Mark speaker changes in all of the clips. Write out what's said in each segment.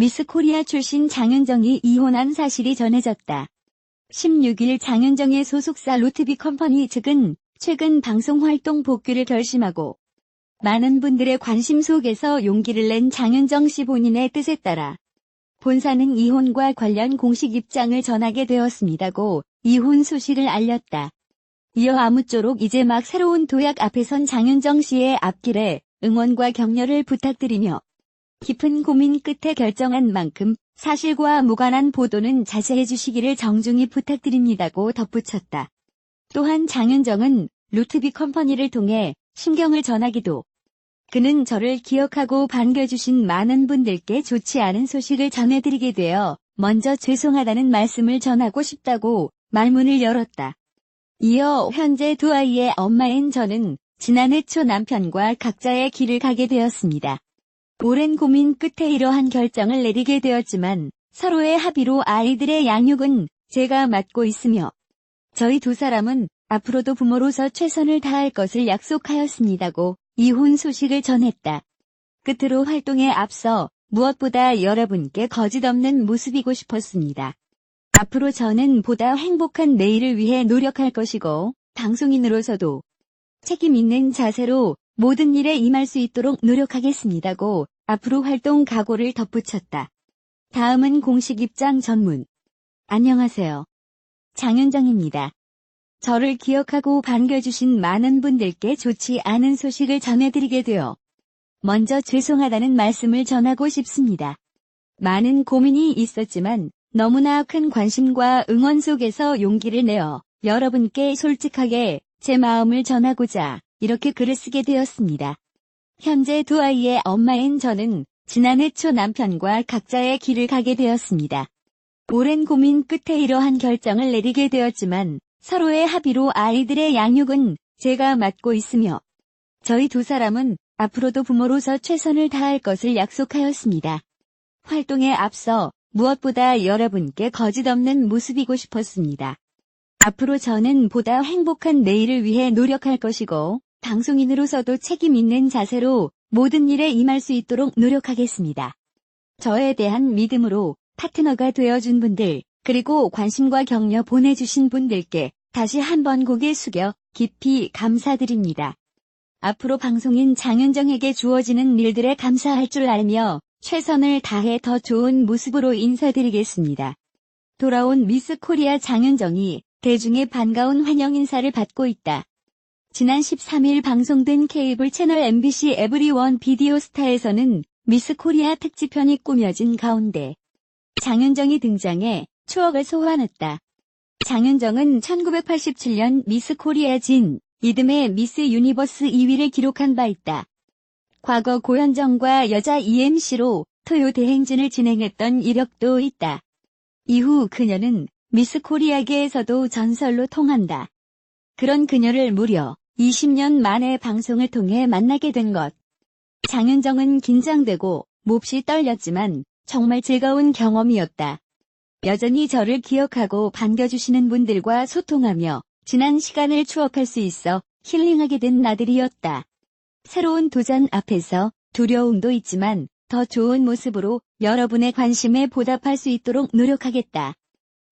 Speaker 1: 미스 코리아 출신 장윤정이 이혼한 사실이 전해졌다. 16일 장윤정의 소속사 로트비 컴퍼니 측은 최근 방송 활동 복귀를 결심하고 많은 분들의 관심 속에서 용기를 낸 장윤정 씨 본인의 뜻에 따라 본사는 이혼과 관련 공식 입장을 전하게 되었습니다고 이혼 소식을 알렸다. 이어 아무쪼록 이제 막 새로운 도약 앞에 선 장윤정 씨의 앞길에 응원과 격려를 부탁드리며 깊은 고민 끝에 결정한 만큼 사실과 무관한 보도는 자제해 주시기를 정중히 부탁드립니다고 덧붙였다. 또한 장윤정은 루트비 컴퍼니를 통해 심경을 전하기도 그는 저를 기억하고 반겨주신 많은 분들께 좋지 않은 소식을 전해드리게 되어 먼저 죄송하다는 말씀을 전하고 싶다고 말문을 열었다. 이어 현재 두 아이의 엄마인 저는 지난해 초 남편과 각자의 길을 가게 되었습니다. 오랜 고민 끝에 이러한 결정을 내리게 되었지만 서로의 합의로 아이들의 양육은 제가 맡고 있으며 저희 두 사람은 앞으로도 부모로서 최선을 다할 것을 약속하였습니다고 이혼 소식을 전했다. 끝으로 활동에 앞서 무엇보다 여러분께 거짓없는 모습이고 싶었습니다. 앞으로 저는 보다 행복한 내일을 위해 노력할 것이고 방송인으로서도 책임 있는 자세로 모든 일에 임할 수 있도록 노력하겠습니다고 앞으로 활동 각오를 덧붙였다. 다음은 공식 입장 전문. 안녕하세요. 장윤정입니다. 저를 기억하고 반겨주신 많은 분들께 좋지 않은 소식을 전해드리게 되어 먼저 죄송하다는 말씀을 전하고 싶습니다. 많은 고민이 있었지만 너무나 큰 관심과 응원 속에서 용기를 내어 여러분께 솔직하게 제 마음을 전하고자 이렇게 글을 쓰게 되었습니다. 현재 두 아이의 엄마인 저는 지난해 초 남편과 각자의 길을 가게 되었습니다. 오랜 고민 끝에 이러한 결정을 내리게 되었지만 서로의 합의로 아이들의 양육은 제가 맡고 있으며 저희 두 사람은 앞으로도 부모로서 최선을 다할 것을 약속하였습니다. 활동에 앞서 무엇보다 여러분께 거짓없는 모습이고 싶었습니다. 앞으로 저는 보다 행복한 내일을 위해 노력할 것이고 방송인으로서도 책임 있는 자세로 모든 일에 임할 수 있도록 노력하겠습니다. 저에 대한 믿음으로 파트너가 되어준 분들, 그리고 관심과 격려 보내주신 분들께 다시 한번 고개 숙여 깊이 감사드립니다. 앞으로 방송인 장윤정에게 주어지는 일들에 감사할 줄 알며 최선을 다해 더 좋은 모습으로 인사드리겠습니다. 돌아온 미스 코리아 장윤정이 대중의 반가운 환영 인사를 받고 있다. 지난 13일 방송된 케이블 채널 MBC 에브리원 비디오 스타에서는 미스 코리아 특집편이 꾸며진 가운데 장윤정이 등장해 추억을 소환했다. 장윤정은 1987년 미스 코리아 진 이듬해 미스 유니버스 2위를 기록한 바 있다. 과거 고현정과 여자 EMC로 토요 대행진을 진행했던 이력도 있다. 이후 그녀는 미스 코리아계에서도 전설로 통한다. 그런 그녀를 무려 20년 만에 방송을 통해 만나게 된 것. 장윤정은 긴장되고 몹시 떨렸지만 정말 즐거운 경험이었다. 여전히 저를 기억하고 반겨주시는 분들과 소통하며 지난 시간을 추억할 수 있어 힐링하게 된 나들이었다. 새로운 도전 앞에서 두려움도 있지만 더 좋은 모습으로 여러분의 관심에 보답할 수 있도록 노력하겠다.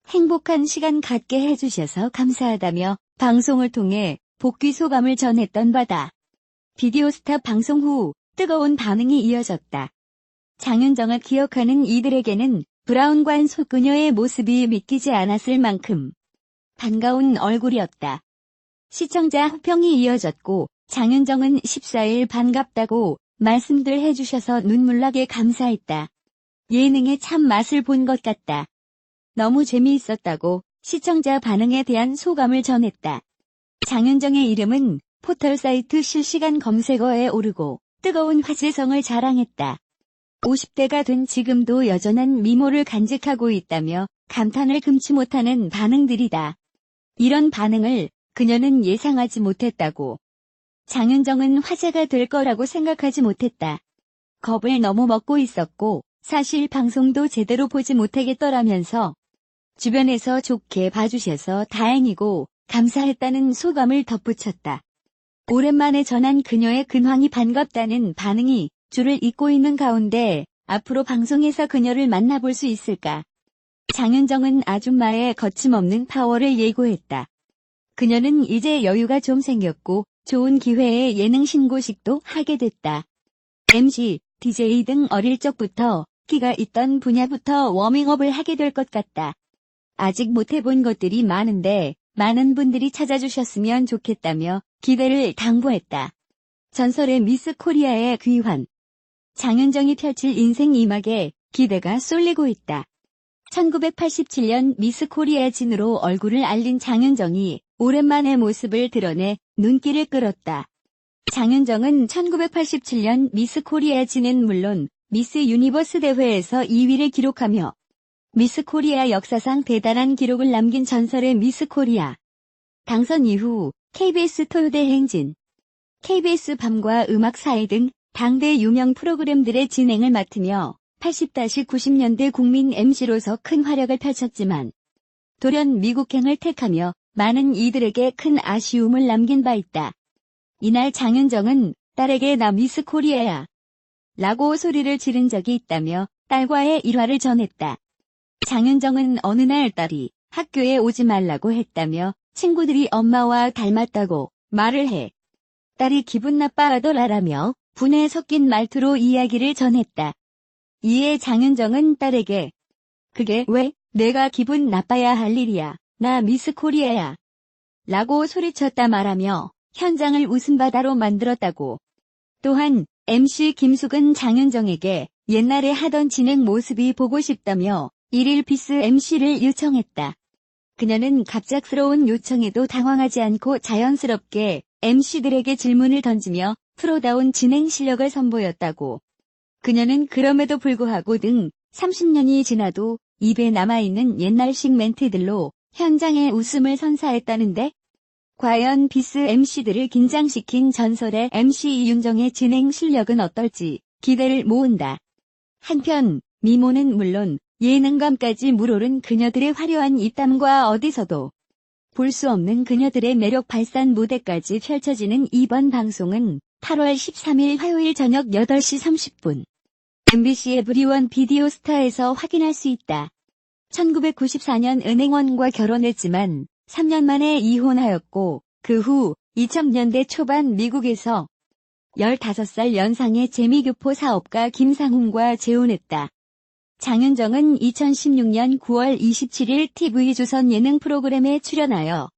Speaker 1: 행복한 시간 갖게 해주셔서 감사하다며 방송을 통해 복귀 소감을 전했던 바다. 비디오 스타 방송 후 뜨거운 반응이 이어졌다. 장윤정을 기억하는 이들에게는 브라운관 소그녀의 모습이 믿기지 않았을 만큼 반가운 얼굴이었다. 시청자 호평이 이어졌고 장윤정은 14일 반갑다고 말씀들 해주셔서 눈물나게 감사했다. 예능의 참 맛을 본 것 같다. 너무 재미있었다고 시청자 반응에 대한 소감을 전했다. 장윤정의 이름은 포털 사이트 실시간 검색어에 오르고 뜨거운 화제성을 자랑했다. 50대가 된 지금도 여전한 미모를 간직하고 있다며 감탄을 금치 못하는 반응들이다. 이런 반응을 그녀는 예상하지 못했다고. 장윤정은 화제가 될 거라고 생각하지 못했다. 겁을 너무 먹고 있었고 사실 방송도 제대로 보지 못하겠더라면서 주변에서 좋게 봐주셔서 다행이고 감사했다는 소감을 덧붙였다. 오랜만에 전한 그녀의 근황이 반갑다는 반응이 줄을 잇고 있는 가운데 앞으로 방송에서 그녀를 만나볼 수 있을까? 장윤정은 아줌마의 거침없는 파워를 예고했다. 그녀는 이제 여유가 좀 생겼고 좋은 기회에 예능 신고식도 하게 됐다. MC, DJ 등 어릴 적부터 기가 있던 분야부터 워밍업을 하게 될 것 같다. 아직 못 해본 것들이 많은데 많은 분들이 찾아주셨으면 좋겠다며 기대를 당부했다. 전설의 미스 코리아의 귀환. 장윤정이 펼칠 인생 이막에 기대가 쏠리고 있다. 1987년 미스 코리아 진으로 얼굴을 알린 장윤정이 오랜만에 모습을 드러내 눈길을 끌었다. 장윤정은 1987년 미스 코리아 진은 물론 미스 유니버스 대회에서 2위를 기록하며 미스 코리아 역사상 대단한 기록을 남긴 전설의 미스 코리아. 당선 이후 KBS 토요대 행진, KBS 밤과 음악 사회 등 당대 유명 프로그램들의 진행을 맡으며 80-90년대 국민 MC로서 큰 활약을 펼쳤지만 돌연 미국행을 택하며 많은 이들에게 큰 아쉬움을 남긴 바 있다. 이날 장윤정은 딸에게 나 미스 코리아야 라고 소리를 지른 적이 있다며 딸과의 일화를 전했다. 장윤정은 어느 날 딸이 학교에 오지 말라고 했다며 친구들이 엄마와 닮았다고 말을 해. 딸이 기분 나빠하더라라며 분에 섞인 말투로 이야기를 전했다. 이에 장윤정은 딸에게 그게 왜 내가 기분 나빠야 할 일이야. 나 미스 코리아야. 라고 소리쳤다 말하며 현장을 웃음바다로 만들었다고. 또한 MC 김숙은 장윤정에게 옛날에 하던 진행 모습이 보고 싶다며 일일 비스 MC를 요청했다. 그녀는 갑작스러운 요청에도 당황하지 않고 자연스럽게 MC들에게 질문을 던지며 프로다운 진행 실력을 선보였다고. 그녀는 그럼에도 불구하고 등 30년이 지나도 입에 남아있는 옛날식 멘트들로 현장의 웃음을 선사했다는데? 과연 비스 MC들을 긴장시킨 전설의 MC 윤정의 진행 실력은 어떨지 기대를 모은다. 한편 미모는 물론 예능감까지 물오른 그녀들의 화려한 입담과 어디서도 볼 수 없는 그녀들의 매력 발산 무대까지 펼쳐지는 이번 방송은 8월 13일 화요일 저녁 8시 30분 MBC 에브리원 비디오 스타에서 확인할 수 있다. 1994년 은행원과 결혼했지만 3년 만에 이혼하였고 그 후 2000년대 초반 미국에서 15살 연상의 재미교포 사업가 김상훈과 재혼했다. 장윤정은 2016년 9월 27일 TV조선 예능 프로그램에 출연하여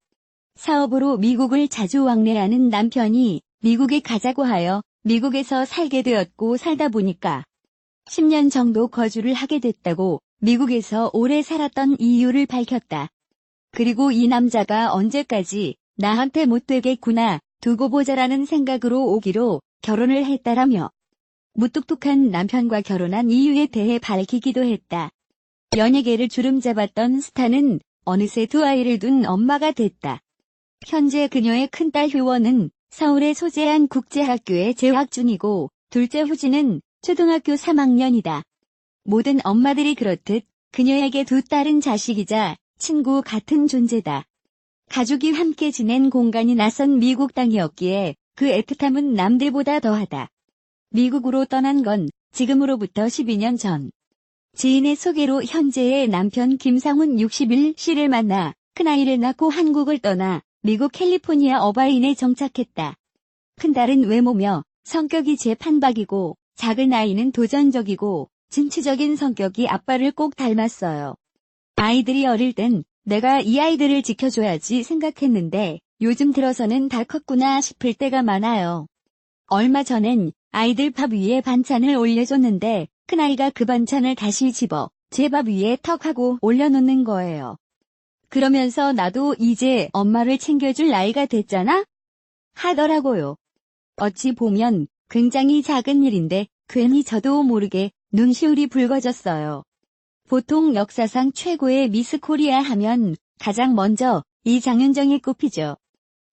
Speaker 1: 사업으로 미국을 자주 왕래하는 남편이 미국에 가자고 하여 미국에서 살게 되었고 살다 보니까 10년 정도 거주를 하게 됐다고 미국에서 오래 살았던 이유를 밝혔다. 그리고 이 남자가 언제까지 나한테 못 되겠구나 두고 보자라는 생각으로 오기로 결혼을 했다라며 무뚝뚝한 남편과 결혼한 이유에 대해 밝히기도 했다. 연예계를 주름 잡았던 스타는 어느새 두 아이를 둔 엄마가 됐다. 현재 그녀의 큰딸 효원은 서울의 소재한 국제학교에 재학 중이고 둘째 후지는 초등학교 3학년이다. 모든 엄마들이 그렇듯 그녀에게 두 딸은 자식이자 친구 같은 존재다. 가족이 함께 지낸 공간이 낯선 미국 땅이었기에 그 애틋함은 남들보다 더하다. 미국으로 떠난 건 지금으로부터 12년 전. 지인의 소개로 현재의 남편 김상훈 61씨를 만나 큰아이를 낳고 한국을 떠나 미국 캘리포니아 어바인에 정착했다. 큰딸은 외모며 성격이 재판박이고 작은 아이는 도전적이고 진취적인 성격이 아빠를 꼭 닮았어요. 아이들이 어릴 땐 내가 이 아이들을 지켜줘야지 생각했는데 요즘 들어서는 다 컸구나 싶을 때가 많아요. 얼마 전엔 아이들 밥 위에 반찬을 올려줬는데 큰아이가 그 반찬을 다시 집어 제 밥 위에 턱하고 올려놓는 거예요. 그러면서 나도 이제 엄마를 챙겨줄 나이가 됐잖아? 하더라고요. 어찌 보면 굉장히 작은 일인데 괜히 저도 모르게 눈시울이 붉어졌어요. 보통 역사상 최고의 미스 코리아 하면 가장 먼저 이 장윤정이 꼽히죠.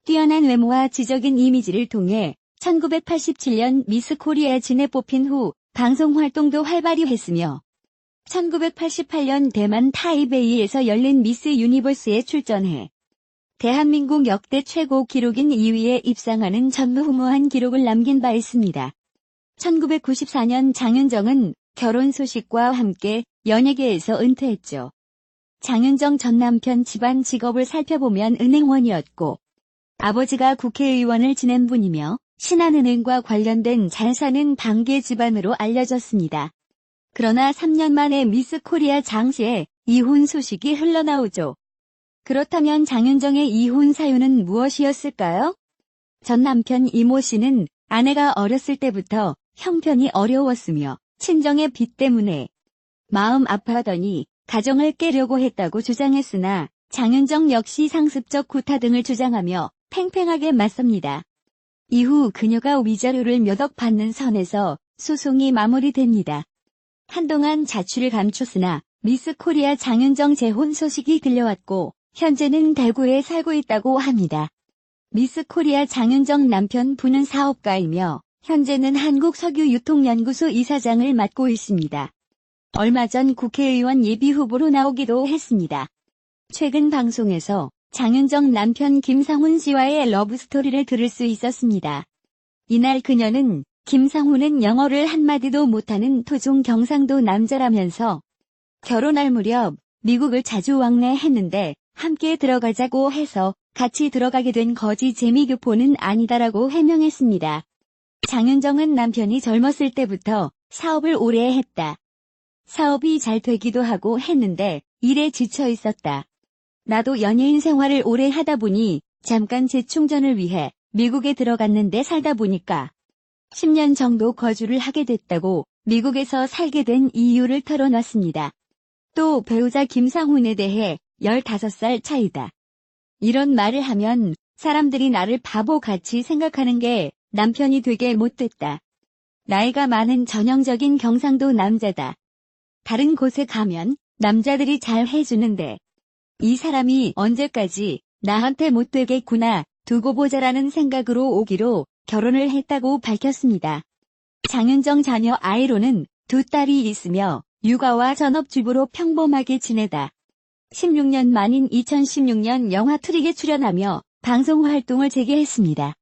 Speaker 1: 뛰어난 외모와 지적인 이미지를 통해 1987년 미스 코리아 진에 뽑힌 후 방송 활동도 활발히 했으며 1988년 대만 타이베이에서 열린 미스 유니버스에 출전해 대한민국 역대 최고 기록인 2위에 입상하는 전무후무한 기록을 남긴 바 있습니다. 1994년 장윤정은 결혼 소식과 함께 연예계에서 은퇴했죠. 장윤정 전 남편 집안 직업을 살펴보면 은행원이었고 아버지가 국회의원을 지낸 분이며 신한은행과 관련된 잘 사는 방계 집안으로 알려졌습니다. 그러나 3년 만에 미스 코리아 장시에 이혼 소식이 흘러나오죠. 그렇다면 장윤정의 이혼 사유는 무엇이었을까요? 전 남편 이모 씨는 아내가 어렸을 때부터 형편이 어려웠으며 친정의 빚 때문에 마음 아파하더니 가정을 깨려고 했다고 주장했으나 장윤정 역시 상습적 구타 등을 주장하며 팽팽하게 맞섭니다. 이후 그녀가 위자료를 몇 억 받는 선에서 소송이 마무리됩니다. 한동안 자취를 감췄으나 미스 코리아 장윤정 재혼 소식이 들려왔고 현재는 대구에 살고 있다고 합니다. 미스 코리아 장윤정 남편 부는 사업가이며 현재는 한국석유유통연구소 이사장을 맡고 있습니다. 얼마 전 국회의원 예비후보로 나오기도 했습니다. 최근 방송에서 장윤정 남편 김상훈 씨와의 러브스토리를 들을 수 있었습니다. 이날 그녀는 김상훈은 영어를 한마디도 못하는 토종 경상도 남자라면서 결혼할 무렵 미국을 자주 왕래했는데 함께 들어가자고 해서 같이 들어가게 된 거지 재미교포는 아니다라고 해명했습니다. 장윤정은 남편이 젊었을 때부터 사업을 오래 했다. 사업이 잘 되기도 하고 했는데 일에 지쳐 있었다. 나도 연예인 생활을 오래 하다 보니 잠깐 재충전을 위해 미국에 들어갔는데 살다 보니까 10년 정도 거주를 하게 됐다고 미국에서 살게 된 이유를 털어놨습니다. 또 배우자 김상훈에 대해 15살 차이다. 이런 말을 하면 사람들이 나를 바보같이 생각하는 게 남편이 되게 못됐다. 나이가 많은 전형적인 경상도 남자다. 다른 곳에 가면 남자들이 잘 해주는데 이 사람이 언제까지 나한테 못되겠구나 두고 보자라는 생각으로 오기로 결혼을 했다고 밝혔습니다. 장윤정 자녀 아이로는 두 딸이 있으며 육아와 전업주부로 평범하게 지내다. 16년 만인 2016년 영화 트릭에 출연하며 방송 활동을 재개했습니다.